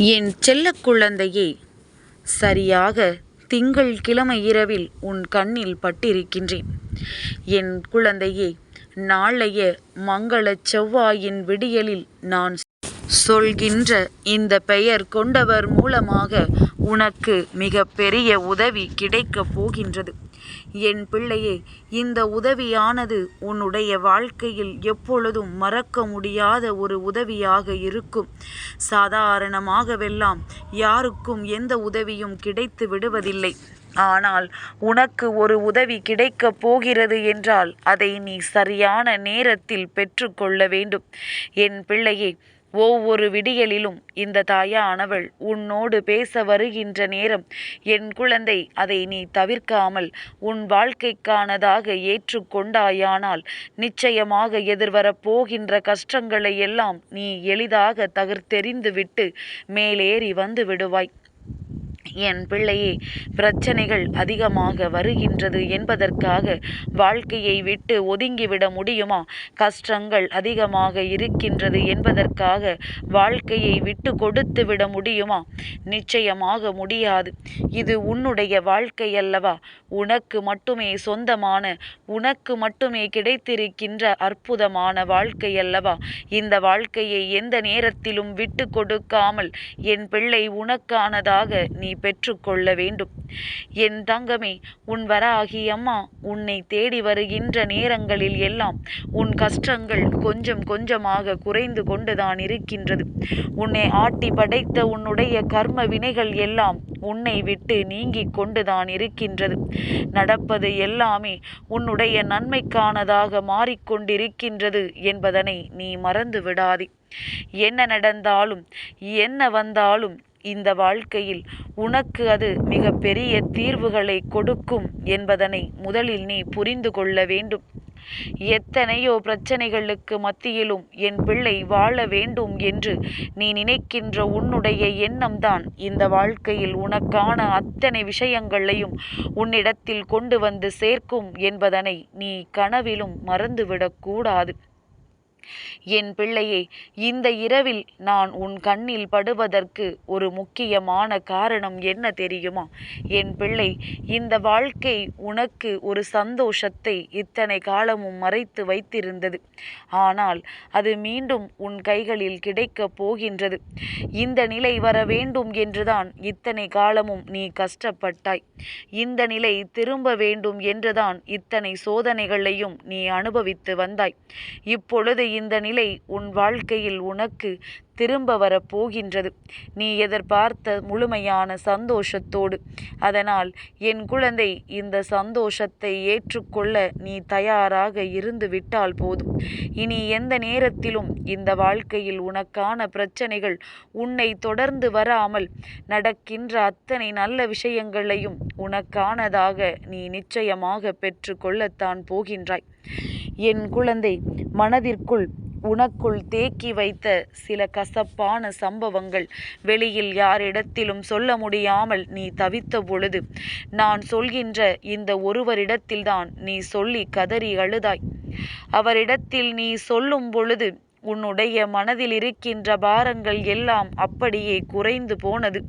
என் செல்ல குழந்தையே சரியாக திங்கள் கிழமை இரவில் உன் கண்ணில் பட்டிருக்கின்றேன். என் குழந்தையே நாளைய மங்களச் செவ்வாயின் விடியலில் நான் சொல்கின்ற இந்த பெயர் கொண்டவர் மூலமாக உனக்கு மிக பெரிய உதவி கிடைக்கப் போகின்றது. என் பிள்ளையே இந்த உதவியானது உன்னுடைய வாழ்க்கையில் எப்பொழுதும் மறக்க முடியாத ஒரு உதவியாக இருக்கும். சாதாரணமாகவெல்லாம் யாருக்கும் எந்த உதவியும் கிடைத்து விடுவதில்லை. ஆனால் உனக்கு ஒரு உதவி கிடைக்கப் போகிறது என்றால் அதை நீ சரியான நேரத்தில் பெற்றுக்கொள்ள வேண்டும். என் பிள்ளையே ஒவ்வொரு விடியலிலும் இந்த தாயானவள் உன்னோடு பேச வருகின்ற நேரம் என் குழந்தை அதை நீ தவிர்க்காமல் உன் வாழ்க்கைக்கானதாக ஏற்றுக்கொண்டாயானால் நிச்சயமாக எதிர்வரப் போகின்ற கஷ்டங்களை எல்லாம் நீ எளிதாக தகர்த்தெறிந்துவிட்டு மேலேறி வந்து விடுவாய் என் பிள்ளையே பிரச்சனைகள் அதிகமாக வருகின்றது என்பதற்காக வாழ்க்கையை விட்டு ஒதுங்கிவிட முடியுமா? கஷ்டங்கள் அதிகமாக இருக்கின்றது என்பதற்காக வாழ்க்கையை விட்டு கொடுத்து விட முடியுமா? நிச்சயமாக முடியாது. இது உன்னுடைய வாழ்க்கை அல்லவா? உனக்கு மட்டுமே சொந்தமான உனக்கு மட்டுமே கிடைத்திருக்கின்ற அற்புதமான வாழ்க்கை அல்லவா? இந்த வாழ்க்கையை எந்த நேரத்திலும் விட்டு கொடுக்காமல் என் பிள்ளை உனக்கானதாக நீ பெற்றுக்கொள்ள வேண்டும். என் தங்கமே உன் வராகி அம்மா உன்னை தேடி வருகின்ற நேரங்களில் எல்லாம் உன் கஷ்டங்கள் கொஞ்சம் கொஞ்சமாக குறைந்து கொண்டுதான் இருக்கின்றது. உன்னை ஆட்டி படைத்த உன்னுடைய கர்ம வினைகள் எல்லாம் உன்னை விட்டு நீங்கிக் கொண்டுதான் இருக்கின்றது. நடப்பது எல்லாமே உன்னுடைய நன்மைக்கானதாக மாறிக்கொண்டிருக்கின்றது என்பதனை நீ மறந்து விடாதே என்ன நடந்தாலும் என்ன வந்தாலும் இந்த வாழ்க்கையில் உனக்கு அது மிக பெரிய தீர்வுகளை கொடுக்கும் என்பதனை முதலில் நீ புரிந்து கொள்ள வேண்டும். எத்தனையோ பிரச்சனைகளுக்கு மத்தியிலும் என் பிள்ளை வாழ வேண்டும் என்று நீ நினைக்கின்ற உன்னுடைய எண்ணம்தான் இந்த வாழ்க்கையில் உனக்கான அத்தனை விஷயங்களையும் உன்னிடத்தில் கொண்டு வந்து சேர்க்கும் என்பதனை நீ கனவிலும் மறந்துவிடக்கூடாது. என் பிள்ளையே இந்த இரவில் நான் உன் கண்ணில் படுவதற்கு ஒரு முக்கியமான காரணம் என்ன தெரியுமா? என் பிள்ளை இந்த வாழ்க்கை உனக்கு ஒரு சந்தோஷத்தை இத்தனை காலமும் மறைத்து வைத்திருந்தது. ஆனால் அது மீண்டும் உன் கைகளில் கிடைக்கப் போகின்றது. இந்த நிலை வர வேண்டும் என்றுதான் இத்தனை காலமும் நீ கஷ்டப்பட்டாய். இந்த நிலை திரும்ப வேண்டும் என்றுதான் இத்தனை சோதனைகளையும் நீ அனுபவித்து வந்தாய். இப்பொழுது இந்த நிலை உன் வாழ்க்கையில் உனக்கு திரும்ப வரப்போகின்றது நீ எதிர்பார்த்த முழுமையான சந்தோஷத்தோடு. அதனால் என் குழந்தை இந்த சந்தோஷத்தை ஏற்றுக்கொள்ள நீ தயாராக இருந்து விட்டால் போதும். இனி எந்த நேரத்திலும் இந்த வாழ்க்கையில் உனக்கான பிரச்சனைகள் உன்னை தொடர்ந்து வராமல் நடக்கின்ற அத்தனை நல்ல விஷயங்களையும் உனக்கானதாக நீ நிச்சயமாக பெற்றுக்கொள்ளத்தான் போகின்றாய். என் குழந்தை மனதிற்குள் உனக்குள் தேக்கி வைத்த சில கசப்பான சம்பவங்கள் வெளியில் யாரிடத்திலும் சொல்ல முடியாமல் நீ தவித்த பொழுது நான் சொல்கின்ற இந்த ஒருவரிடத்தில்தான் நீ சொல்லி கதறி அழுதாய். அவரிடத்தில் நீ சொல்லும் பொழுது உன்னுடைய மனதில் இருக்கின்ற பாரங்கள் எல்லாம் அப்படியே குறைந்து போனது.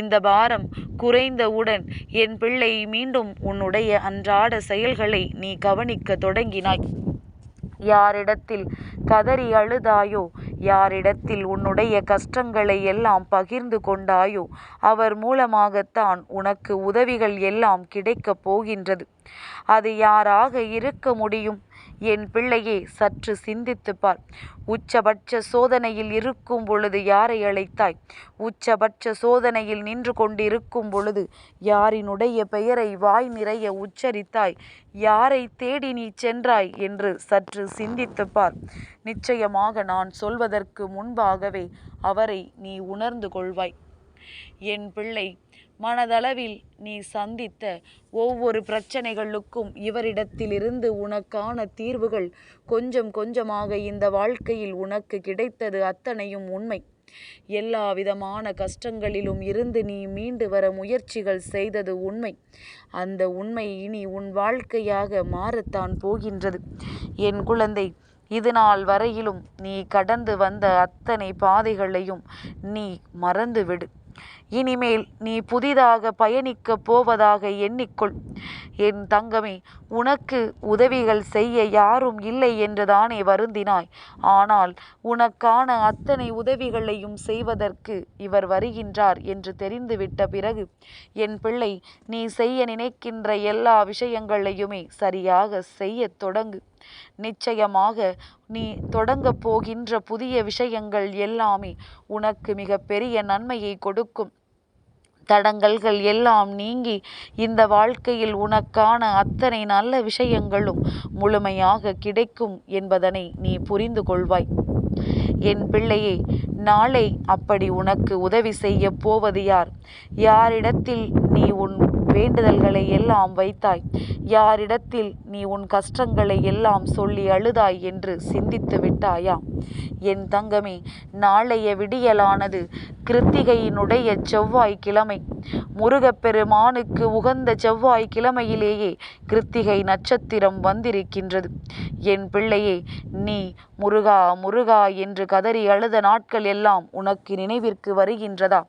இந்த பாரம் குறைந்தவுடன் என் பிள்ளை மீண்டும் உன்னுடைய அன்றாட செயல்களை நீ கவனிக்க தொடங்கினாய் யாரிடத்தில் கதறி அழுதாயோ யாரிடத்தில் உன்னுடைய கஷ்டங்களை எல்லாம் பகிர்ந்து கொண்டாயோ அவர் மூலமாகத்தான் உனக்கு உதவிகள் எல்லாம் கிடைக்கப் போகின்றது. அது யாராக இருக்க முடியும்? என் பிள்ளையே சற்று சிந்தித்து பார் உச்சபட்ச சோதனையில் இருக்கும் பொழுது யாரை அழைத்தாய்? உச்சபட்ச சோதனையில் நின்று கொண்டிருக்கும் பொழுது யாரினுடைய பெயரை வாய் நிறைய உச்சரித்தாய்? யாரை தேடி நீ சென்றாய்? என்று சற்று சிந்தித்து பார் நிச்சயமாக நான் சொல்வதற்கு முன்பாகவே அவரை நீ உணர்ந்து கொள்வாய். என் பிள்ளை மனதளவில் நீ சந்தித்த ஒவ்வொரு பிரச்சனைகளுக்கும் இவரிடத்திலிருந்து உனக்கான தீர்வுகள் கொஞ்சம் கொஞ்சமாக இந்த வாழ்க்கையில் உனக்கு கிடைத்தது அத்தனையும் உண்மை. எல்லா விதமான கஷ்டங்களிலும் இருந்து நீ மீண்டு வர முயற்சிகள் செய்தது உண்மை. அந்த உண்மை இனி உன் வாழ்க்கையாக மாறத்தான் போகின்றது. என் குழந்தை இது நாள் வரையிலும் நீ கடந்து வந்த அத்தனை பாதைகளையும் நீ மறந்துவிடு. இனிமேல் நீ புதிதாக பயணிக்கப் போவதாக எண்ணிக்கொள். என் தங்கமே உனக்கு உதவிகள் செய்ய யாரும் இல்லை என்றுதானே வருந்தினாய். ஆனால் உனக்கான அத்தனை உதவிகளையும் செய்வதற்கு இவர் வருகின்றார் என்று தெரிந்துவிட்ட பிறகு என் பிள்ளை நீ செய்ய நினைக்கின்ற எல்லா விஷயங்களையுமே சரியாக செய்யத் தொடங்கு. நிச்சயமாக நீ தொடங்கப் போகின்ற புதிய விஷயங்கள் எல்லாமே உனக்கு மிகப்பெரிய நன்மையை கொடுக்கும். தடங்கல்கள் எல்லாம் நீங்கி இந்த வாழ்க்கையில் உனக்கான அத்தனை நல்ல விஷயங்களும் முழுமையாக கிடைக்கும் என்பதனை நீ புரிந்து கொள்வாய். என் பிள்ளையே நாளை அப்படி உனக்கு உதவி செய்ய போவது யார்? யாரிடத்தில் நீ உன் வேண்டுதல்களை எல்லாம் வைத்தாய். யாரிடத்தில் நீ உன் கஷ்டங்களை எல்லாம் சொல்லி அழுதாய் என்று சிந்தித்து விட்டாயா? என் தங்கமே நாளைய விடியலானது கிருத்திகையினுடைய செவ்வாய் கிழமை முருகப்பெருமானுக்கு உகந்த செவ்வாய் கிழமையிலேயே கிருத்திகை நட்சத்திரம் வந்திருக்கின்றது. என் பிள்ளையே நீ முருகா முருகா என்று கதறி அழுத நாட்கள் எல்லாம் உனக்கு நினைவிற்கு வருகின்றதா?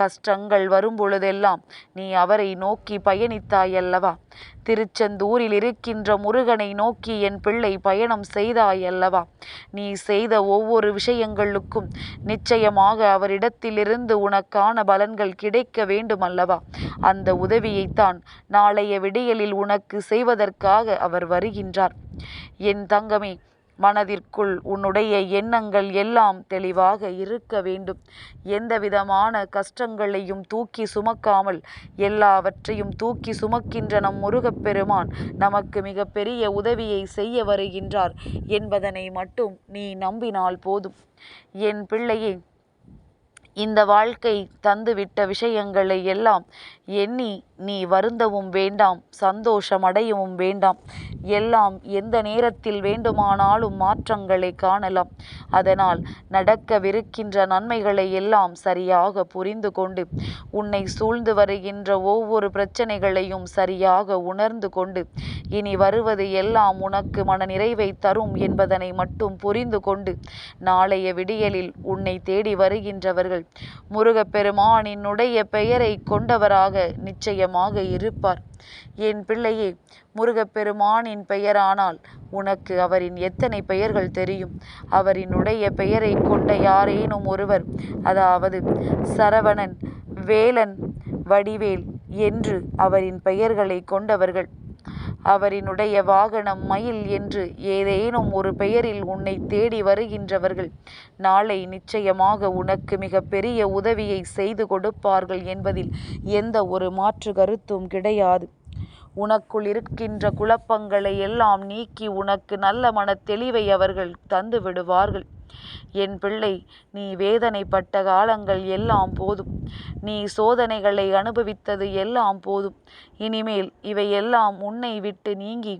கஷ்டங்கள் வரும்பொழுதெல்லாம் நீ அவரை நோக்கி பயணித்தாயல்லவா திருச்செந்தூரில் இருக்கின்ற முருகனை நோக்கி என் பிள்ளை பயணம் செய்தாயல்லவா நீ செய்த ஒவ்வொரு விஷயங்களுக்கும் நிச்சயமாக அவரிடத்திலிருந்து உனக்கான பலன்கள் கிடைக்க வேண்டுமல்லவா அந்த உதவியைத்தான் நாளைய விடியலில் உனக்கு செய்வதற்காக அவர் வருகின்றார். என் தங்கமே மனதிற்குள் உன்னுடைய எண்ணங்கள் எல்லாம் தெளிவாக இருக்க வேண்டும். எந்தவிதமான கஷ்டங்களையும் தூக்கி சுமக்காமல் எல்லாவற்றையும் தூக்கி சுமக்கின்ற நம் முருகப்பெருமான் நமக்கு மிகப்பெரிய உதவியை செய்ய வருகின்றார் என்பதனை மட்டும் நீ நம்பினால் போதும். என் பிள்ளையே இந்த வாழ்க்கை தந்துவிட்ட விஷயங்களை எல்லாம் எண்ணி நீ வருந்தவும் வேண்டாம் சந்தோஷமடையவும் வேண்டாம். எல்லாம் எந்த நேரத்தில் வேண்டுமானாலும் மாற்றங்களை காணலாம். அதனால் நடக்கவிருக்கின்ற நன்மைகளை எல்லாம் சரியாக புரிந்து கொண்டு உன்னை சூழ்ந்து வருகின்ற ஒவ்வொரு பிரச்சனைகளையும் சரியாக உணர்ந்து கொண்டு இனி வருவது எல்லாம் உனக்கு மன நிறைவை தரும் என்பதனை மட்டும் புரிந்து கொண்டு நாளைய விடியலில் உன்னை தேடி வருகின்றவர்கள். முருகப்பெருமானினுடைய பெயரை கொண்டவராக நிச்சயமாக இருப்பார். என் பிள்ளையே முருகப்பெருமானின் பெயரானால் உனக்கு அவரின் எத்தனை பெயர்கள் தெரியும்? அவரினுடைய பெயரை கொண்ட யாரேனும் ஒருவர் அதாவது சரவணன் வேலன் வடிவேல் என்று அவரின் பெயர்களை கொண்டவர்கள். அவரினுடைய வாகனம் மயில் என்று ஏதேனும் ஒரு பெயரில் உன்னை தேடி வருகின்றவர்கள். நாளை நிச்சயமாக உனக்கு மிக பெரிய உதவியை செய்து கொடுப்பார்கள் என்பதில் எந்த ஒரு மாற்று கருத்தும் கிடையாது. உனக்குள் இருக்கின்ற குழப்பங்களை எல்லாம் நீக்கி உனக்கு நல்ல மன தெளிவை அவர்கள் தந்து விடுவார்கள். என் பிள்ளை நீ வேதனைப்பட்ட காலங்கள் எல்லாம் போதும். நீ சோதனைகளை அனுபவித்தது எல்லாம் போதும். இனிமேல் இவையெல்லாம் உன்னை விட்டு நீங்கி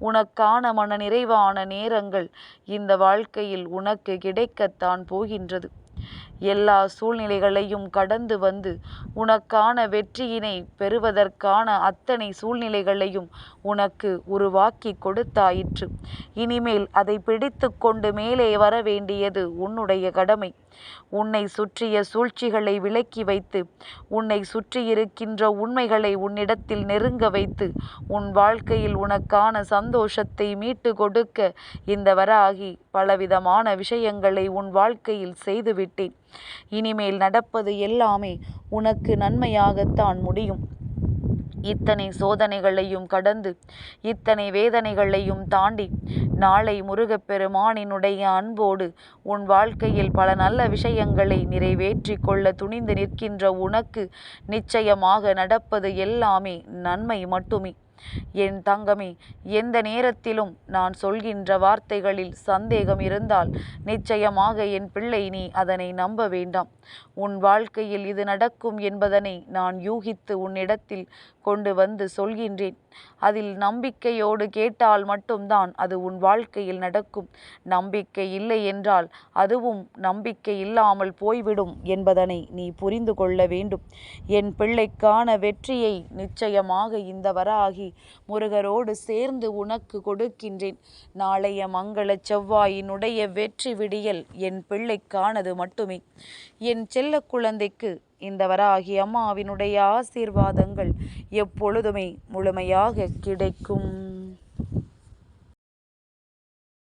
உனக்கான மன நிறைவான நேரங்கள் இந்த வாழ்க்கையில் உனக்கு கிடைக்கத்தான் போகின்றது. எல்லா சூழ்நிலைகளையும் கடந்து வந்து உனக்கான வெற்றியினை பெறுவதற்கான அத்தனை சூழ்நிலைகளையும் உனக்கு உருவாக்கி கொடுத்தாயிற்று. இனிமேல் அதை பிடித்து கொண்டு மேலே வர வேண்டியது உன்னுடைய கடமை. உன்னை சுற்றிய சூழ்ச்சிகளை விலக்கி வைத்து உன்னை சுற்றியிருக்கின்ற உண்மைகளை உன்னிடத்தில் நெருங்க வைத்து உன் வாழ்க்கையில் உனக்கான சந்தோஷத்தை மீட்டு கொடுக்க இந்த வராகி பலவிதமான விஷயங்களை உன் வாழ்க்கையில் செய்துவிட்டேன். இனிமேல் நடப்பது எல்லாமே உனக்கு நன்மையாகத்தான் முடியும். இத்தனை சோதனைகளையும் கடந்து இத்தனை வேதனைகளையும் தாண்டி நாளை முருகப்பெருமானினுடைய அன்போடு உன் வாழ்க்கையில் பல நல்ல விஷயங்களை நிறைவேற்றி கொள்ள துணிந்து நிற்கின்ற உனக்கு நிச்சயமாக நடப்பது எல்லாமே நன்மை மட்டுமே. என் தங்கமே எந்த நேரத்திலும் நான் சொல்கின்ற வார்த்தைகளில் சந்தேகம் இருந்தால் நிச்சயமாக என் பிள்ளை நீ அதனை நம்ப வேண்டாம். உன் வாழ்க்கையில் இது நடக்கும் என்பதனை நான் யூகித்து உன்னிடத்தில் கொண்டு வந்து சொல்கின்றேன். அதில் நம்பிக்கையோடு கேட்டால் மட்டும்தான் அது உன் வாழ்க்கையில் நடக்கும். நம்பிக்கை இல்லை என்றால் அதுவும் நம்பிக்கை இல்லாமல் போய்விடும் என்பதனை நீ புரிந்து கொள்ள வேண்டும். என் பிள்ளைக்கான வெற்றியை நிச்சயமாக இந்த வராகி முருகரோடு சேர்ந்து உனக்கு கொடுக்கின்றேன். நாளைய மங்கள செவ்வாயினுடைய வெற்றி விடியல் என் பிள்ளைக்கானது மட்டுமே. என் செல்ல குழந்தைக்கு இந்த வராகி அம்மாவினுடைய ஆசீர்வாதங்கள் எப்பொழுதுமே முழுமையாக கிடைக்கும்.